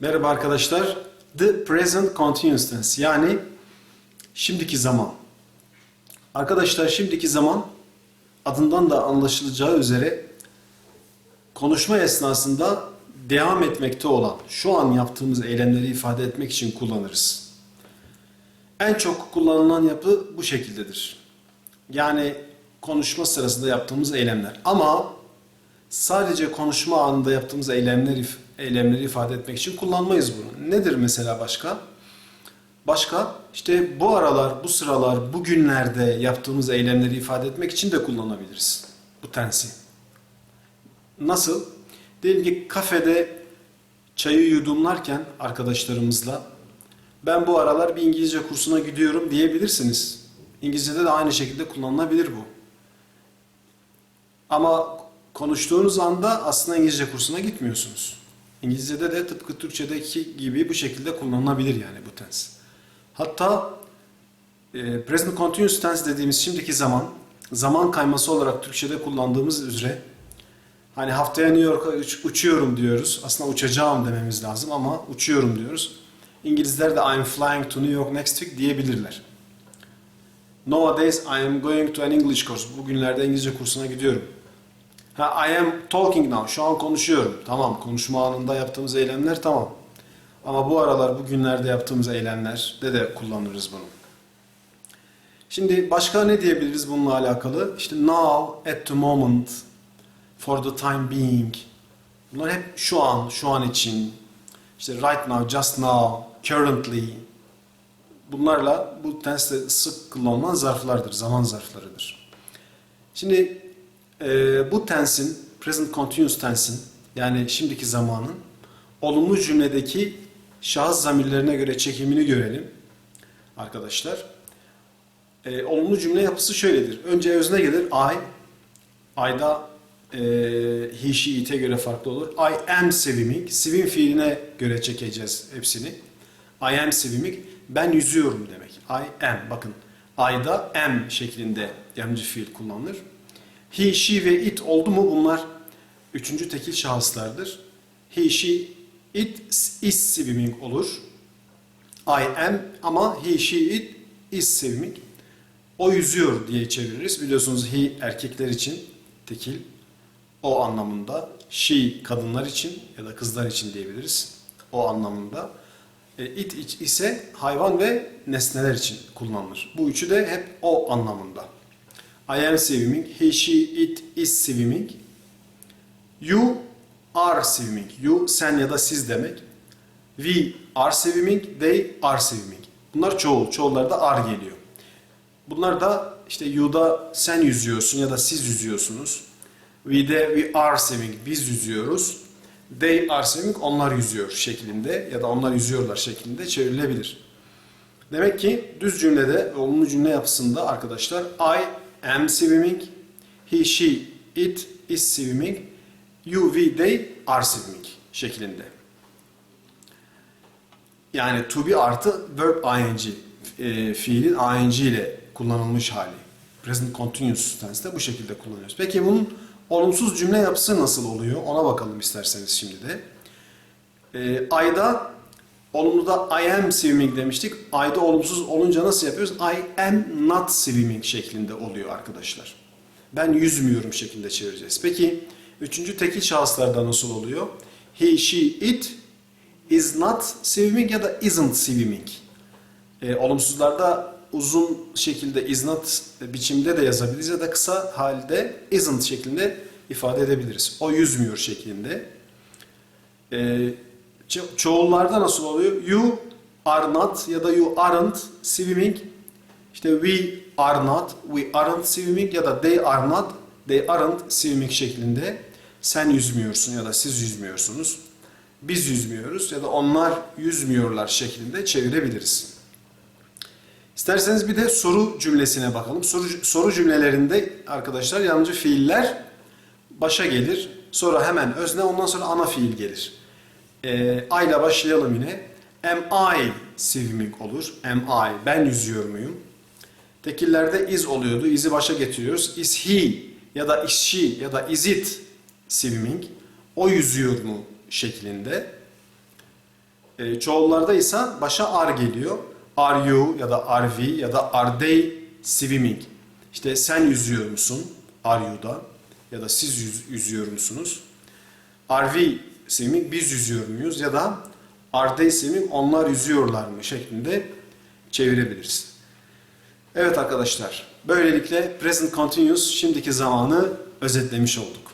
Merhaba arkadaşlar. The present continuous tense yani şimdiki zaman. Arkadaşlar şimdiki zaman adından da anlaşılacağı üzere konuşma esnasında devam etmekte olan şu an yaptığımız eylemleri ifade etmek için kullanırız. En çok kullanılan yapı bu şekildedir. Yani konuşma sırasında yaptığımız eylemler. Ama sadece konuşma anında yaptığımız eylemleri, eylemleri ifade etmek için kullanmayız bunu. Nedir mesela başka? Başka işte bu aralar, bu sıralar, bu günlerde yaptığımız eylemleri ifade etmek için de kullanabiliriz bu tensi. Nasıl? Diyelim ki kafede çayı yudumlarken arkadaşlarımızla ben bu aralar bir İngilizce kursuna gidiyorum diyebilirsiniz. İngilizce'de de aynı şekilde kullanılabilir bu. Ama konuştuğunuz anda aslında İngilizce kursuna gitmiyorsunuz. İngilizce'de de tıpkı Türkçedeki gibi bu şekilde kullanılabilir yani bu tense. Hatta e, present continuous tense dediğimiz şimdiki zaman, zaman kayması olarak Türkçe'de kullandığımız üzere hani haftaya New York'a uç- uçuyorum diyoruz. Aslında uçacağım dememiz lazım ama uçuyorum diyoruz. İngilizler de I'm flying to New York next week diyebilirler. Nowadays I am going to an English course. Bugünlerde İngilizce kursuna gidiyorum. Ha, I am talking now. Şu an konuşuyorum. Tamam. Konuşma anında yaptığımız eylemler tamam. Ama bu aralar, bugünlerde yaptığımız eylemlerde de kullanırız bunu. Şimdi başka ne diyebiliriz bununla alakalı? İşte now, at the moment, for the time being. Bunlar hep şu an, şu an için. İşte right now, just now, currently. Bunlarla bu tenste sık kullanılan zarflardır, zaman zarflarıdır. Şimdi e, bu tensin, present continuous tensin, yani şimdiki zamanın olumlu cümledeki şahıs zamirlerine göre çekimini görelim arkadaşlar. E, olumlu cümle yapısı şöyledir. Önce özne gelir I. I'da e, he, she, it'e göre farklı olur. I am swimming. Swim fiiline göre çekeceğiz hepsini. I am swimming. Ben yüzüyorum demek. I am. Bakın I'da am şeklinde yardımcı fiil kullanılır. He, she ve it oldu mu bunlar üçüncü tekil şahıslardır. He, she, it is swimming olur. I am ama he, she, it is swimming. O yüzüyor diye çeviririz. Biliyorsunuz he erkekler için tekil o anlamında. She kadınlar için ya da kızlar için diyebiliriz. O anlamında. E, It ise hayvan ve nesneler için kullanılır. Bu üçü de hep o anlamında. I am swimming, he, she, it is swimming. You are swimming. You sen ya da siz demek. We are swimming, they are swimming. Bunlar çoğul. Çoğullarda are geliyor. Bunlar da işte you'da sen yüzüyorsun ya da siz yüzüyorsunuz. We'de we are swimming, biz yüzüyoruz. They are swimming, onlar yüzüyor şeklinde ya da onlar yüzüyorlar şeklinde çevrilebilir. Demek ki düz cümlede, olumlu cümle yapısında arkadaşlar I am swimming, he, she, it is swimming, you, we, they are swimming şeklinde. Yani to be artı verb ing e, fiilin ing ile kullanılmış hali. Present continuous tense'de bu şekilde kullanıyoruz. Peki bunun olumsuz cümle yapısı nasıl oluyor? Ona bakalım isterseniz şimdi de. E, I'da olumluda I am swimming demiştik. I'da olumsuz olunca nasıl yapıyoruz? I am not swimming şeklinde oluyor arkadaşlar. Ben yüzmüyorum şeklinde çevireceğiz. Peki üçüncü tekil şahıslarda nasıl oluyor? He, she, it is not swimming ya da isn't swimming. E, olumsuzlarda uzun şekilde is not biçimde de yazabiliriz ya da kısa halde isn't şeklinde ifade edebiliriz. O yüzmüyor şeklinde. E, ço- çoğullarda nasıl oluyor? You are not ya da you aren't swimming. İşte we are not, we aren't swimming ya da they are not, they aren't swimming şeklinde sen yüzmüyorsun ya da siz yüzmüyorsunuz. Biz yüzmüyoruz ya da onlar yüzmüyorlar şeklinde çevirebiliriz. İsterseniz bir de soru cümlesine bakalım. Soru, soru cümlelerinde arkadaşlar yalnızca fiiller başa gelir. Sonra hemen özne ondan sonra ana fiil gelir. Ee, I ile başlayalım yine. Am I swimming olur. Am I? Ben yüzüyor muyum? Tekillerde is oluyordu. Is'i başa getiriyoruz. Is he ya da is she ya da is it swimming? O yüzüyor mu şeklinde. E, çoğullarda ise başa are geliyor. Are you ya da are we ya da are they swimming? İşte sen yüzüyor musun? Are you'da ya da siz yüz, yüzüyor musunuz? Are we swimming? Biz yüzüyor muyuz? Ya da they swimming? Onlar yüzüyorlar mı? şeklinde çevirebiliriz. Evet arkadaşlar, böylelikle present continuous şimdiki zamanı özetlemiş olduk.